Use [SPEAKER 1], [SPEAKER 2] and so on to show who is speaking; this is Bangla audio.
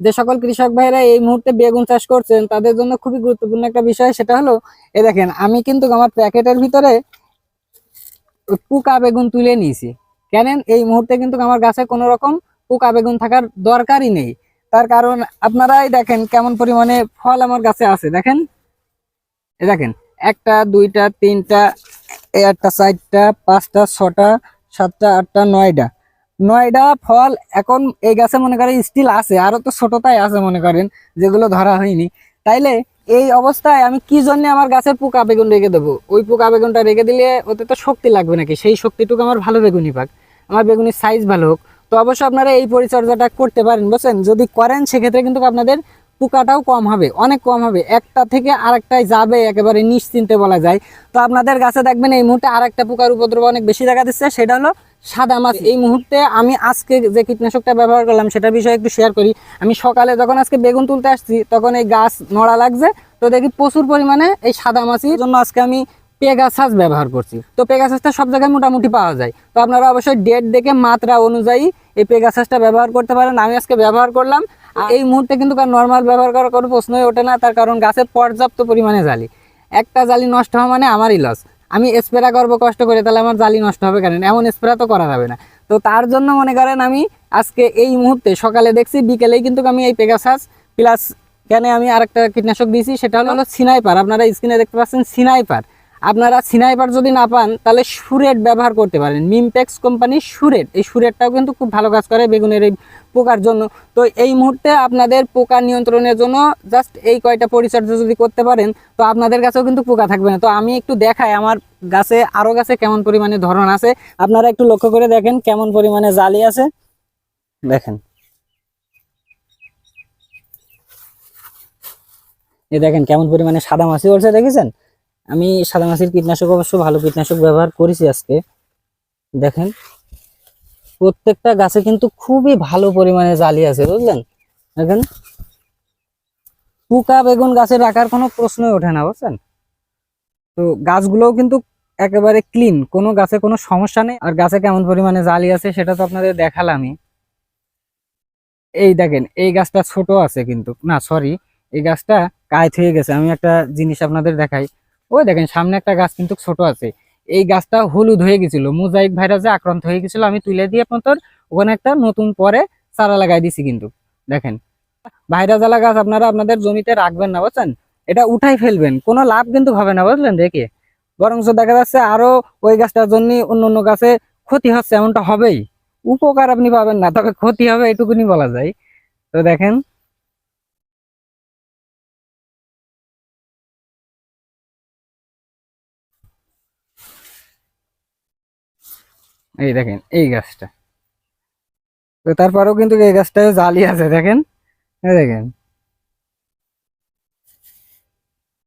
[SPEAKER 1] যে সকল কৃষক ভাইরা এই মুহূর্তে বেগুন চাষ করছেন, তাদের জন্য খুবই গুরুত্বপূর্ণ একটা বিষয়, সেটা হলো, এ দেখেন, আমি কিন্তু আমার প্যাকেটের ভিতরে পোকা বেগুন তুলে নিয়েছি। কেন এই মুহূর্তে কিন্তু আমার গাছে কোনো রকম পোকা বেগুন থাকার দরকারই নেই। তার কারণ আপনারাই দেখেন কেমন পরিমাণে ফল আমার গাছে আছে, দেখেন। এ দেখেন, একটা, দুইটা, তিনটা, একটা, চারটা, পাঁচটা, ছটা, সাতটা, আটটা, নয়টা। নয়টা ফল এখন এই গাছে মনে করেন স্টিল আছে, আরও তো ছোটতাই আছে মনে করেন, যেগুলো ধরা হয়নি। তাইলে এই অবস্থায় আমি কি জন্য আমার গাছের পোকা বেগুন রেখে দেবো? ওই পোকা বেগুনটা রেখে দিলে ওতে তো শক্তি লাগবে নাকি? সেই শক্তিটুকু আমার ভালো বেগুনি পাক। আমার বেগুনির সাইজ ভালো হোক। তো অবশ্যই আপনারা এই পরিচর্যাটা করতে পারেন, বুঝছেন? যদি করেন, সেক্ষেত্রে কিন্তু আপনাদের পোকাটাও কম হবে, অনেক কম হবে। একটা থেকে আরেকটায় যাবে একেবারে নিশ্চিন্তে বলা যায়। তো আপনাদের গাছে দেখবেন এই মুহূর্তে আরেকটা পোকার উপদ্রব অনেক বেশি দেখা দিচ্ছে, সেটা হলো সাদা মাছ এই মুহূর্তে আমি আজকে যে কীটনাশকটা ব্যবহার করলাম সেটার বিষয়ে একটু শেয়ার করি। আমি সকালে যখন আজকে বেগুন তুলতে আসছি তখন এই গাছ নড়া লাগছে তো দেখি প্রচুর পরিমাণে এই সাদা মাছির জন্য আজকে আমি পেগাসাস ব্যবহার করছি। তো পেগাসাসটা সব জায়গায় মোটামুটি পাওয়া যায়। তো আপনারা অবশ্যই ডেট দেখে মাত্রা অনুযায়ী এই পেগাসাসটা ব্যবহার করতে পারেন। আমি আজকে ব্যবহার করলাম আর এই মুহূর্তে কিন্তু নর্মাল ব্যবহার করার কোনো প্রশ্নই ওঠে না। তার কারণ গাছে পর্যাপ্ত পরিমাণে জালি। একটা জালি নষ্ট হওয়া মানে আমারই লস আমি স্প্রে করব কষ্ট করে তাহলে আমার জালি নষ্ট হবে কেন? এমন স্প্রে তো করা যাবে না। তো তার জন্য মনে করেন আমি আজকে এই মুহূর্তে সকালে দেখছি বিকেলেই কিন্তু আমি এই পেগাসাস প্লাস কেন আমি আরেকটা কীটনাশক দিয়েছি সেটা হলো হলো সিনাইপার আপনারা স্ক্রিনে দেখতে পাচ্ছেন সিনাইপার আপনারা সিনাইপার যদি না পান, তাহলে সুরেট ব্যবহার করতে পারেন। মিমটেক্স কোম্পানির সুরেট। এই সুরেটটাও কিন্তু খুব ভালো কাজ করে বেগুনের এই পোকার জন্য। তো এই মুহূর্তে আপনাদের পোকা নিয়ন্ত্রণের জন্য জাস্ট এই কয়টা পরিচর্যা যদি করতে পারেন, তো আপনাদের কাছেও কিন্তু পোকা থাকবে না। তো আমি একটু দেখাই আমার গাছে আরও গাছে কেমন পরিমাণে ধরন আছে। আপনারা একটু লক্ষ্য করে দেখেন কেমন পরিমাণে জালি আছে। দেখেন। এ দেখেন কেমন পরিমাণে সাদা মাছি বলছে দেখেছেন? আমি সাদা মাছির কীটনাশক অবশ্য ভালো কীটনাশক ব্যবহার করেছি আজকে। দেখেন, প্রত্যেকটা গাছে কিন্তু খুবই ভালো পরিমাণে জালি আছে, বুঝলেন? দেখেন, পোকা বেগুন গাছে রাখার কোনো প্রশ্নই ওঠে না, বুঝছেন? তো গাছগুলোও কিন্তু একেবারে ক্লিন, কোনো গাছে কোনো সমস্যা নেই। আর গাছে কেমন পরিমাণে জালি আছে সেটা তো আপনাদের দেখালামই। এই দেখেন, এই গাছটা ছোট আছে কিন্তু, না সরি এই গাছটা কায়ত হয়ে গেছে। আমি একটা জিনিস আপনাদের দেখাই। ওই দেখেন, সামনে একটা গাছ কিন্তু ছোট আছে। এই গাছটা হলুদ হয়ে গেছিল। মোজাইক ভাইরাসে আক্রান্ত হয়ে গেছিল, আমি তুলে দিয়ে আপনার ওখানে একটা নতুন পরে চারা লাগাই দিছি কিন্তু। দেখেন ভাইরাস আলা গাছ আপনারা আপনাদের জমিতে রাখবেন না, বুঝছেন? এটা উঠাই ফেলবেন, কোনো লাভ কিন্তু হবে না, বুঝলেন? দেখে বরং দেখা যাচ্ছে আরও ওই গাছটার জন্য অন্য অন্য গাছে ক্ষতি হচ্ছে, এমনটা হবেই। উপকার আপনি পাবেন না তবে ক্ষতি হবে, এটুকুনি বলা যায়। তো দেখেন এই দেখেন এই গাছটা। তো তারপরেও কিন্তু এই গাছটায় জালি আছে দেখেন? দেখেন।